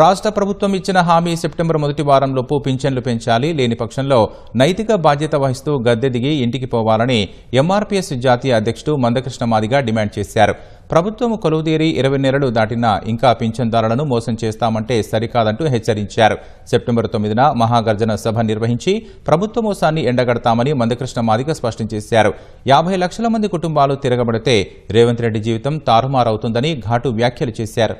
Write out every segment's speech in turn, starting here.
రాష్ట్ర ప్రభుత్వం ఇచ్చిన హామీ సెప్టెంబర్ మొదటి వారంలోపు పింఛన్లు పెంచాలి లేని పక్షంలో నైతిక బాధ్యత వహిస్తూ గద్దె దిగి ఇంటికి పోవాలని ఎంఆర్పీఎస్ జాతీయ అధ్యక్షుడు మందకృష్ణ మాదిగా డిమాండ్ చేశారు. ప్రభుత్వం కొలువుదీరి ఇరవై నెలలు దాటినా ఇంకా పింఛన్దారులను మోసం చేస్తామంటే సరికాదంటూ హెచ్చరించారు. సెప్టెంబర్ తొమ్మిదిన మహాగర్జన సభ నిర్వహించి ప్రభుత్వ మోసాన్ని ఎండగడతామని మందకృష్ణ మాదిగ స్పష్టం చేశారు. యాభై లక్షల మంది కుటుంబాలు తిరగబడితే రేవంత్ రెడ్డి జీవితం తారుమారవుతుందని ఘాటు వ్యాఖ్యలు చేశారు.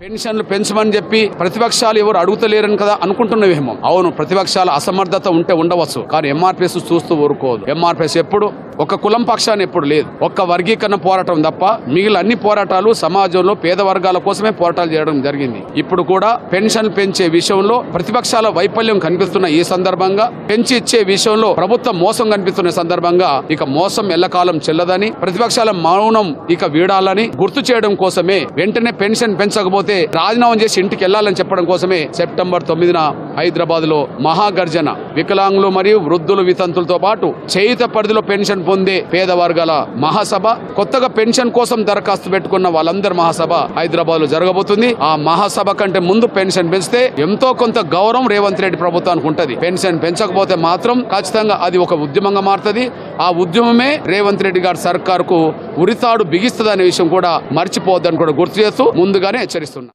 పెన్షన్లు పెంచమని చెప్పి ప్రతిపక్షాలు ఎవరు అడుగుతలేరని కదా అనుకుంటున్నవేమో అవును ప్రతిపక్షాల అసమర్థత ఉంటే ఉండవచ్చు కానీ ఎంఆర్పిఎస్ చూస్తూ ఊరుకోదు. ఎంఆర్పిఎస్ ఎప్పుడు ఒక కులం పక్షాన్ని ఎప్పుడు లేదు. ఒక్క వర్గీకరణ పోరాటం తప్ప మిగిలిన అన్ని పోరాటాలు సమాజంలో పేద వర్గాల కోసమే పోరాటాలు చేయడం జరిగింది. ఇప్పుడు కూడా పెన్షన్ పెంచే విషయంలో ప్రతిపక్షాల వైఫల్యం కనిపిస్తున్న ఈ సందర్భంగా పెంచి ఇచ్చే విషయంలో ప్రభుత్వం మోసం కనిపిస్తున్న సందర్భంగా ఇక మోసం ఎల్లకాలం చెల్లదని ప్రతిపక్షాల మౌనం ఇక వీడాలని గుర్తు చేయడం కోసమే వెంటనే పెన్షన్ పెంచకపోతే రాజీనామా చేసి ఇంటికి వెళ్ళాలని చెప్పడం కోసమే సెప్టెంబర్ తొమ్మిదిన హైదరాబాద్లో మహాగర్జన వికలాంగులు మరియు వృద్ధులు వితంతులతో పాటు చేయుత పరిధిలో పెన్షన్ పొందే పేద వర్గాల మహాసభ కొత్తగా పెన్షన్ కోసం దరఖాస్తు పెట్టుకున్న వాళ్ళందరి మహాసభ హైదరాబాద్లో జరగబోతుంది. ఆ మహాసభ కంటే ముందు పెన్షన్ పెంచితే ఎంతో కొంత గౌరవం రేవంత్ రెడ్డి ప్రభుత్వానికి ఉంటుంది. పెన్షన్ పెంచకపోతే మాత్రం ఖచ్చితంగా అది ఒక ఉద్యమంగా మారుతుంది. ఆ ఉద్యమమే రేవంత్ రెడ్డి గారి సర్కారుకు ఉరితాడు బిగిస్తుంది అనే విషయం కూడా మర్చిపోవద్దని కూడా గుర్తు చేస్తూ ముందుగానే హెచ్చరిస్తున్నా.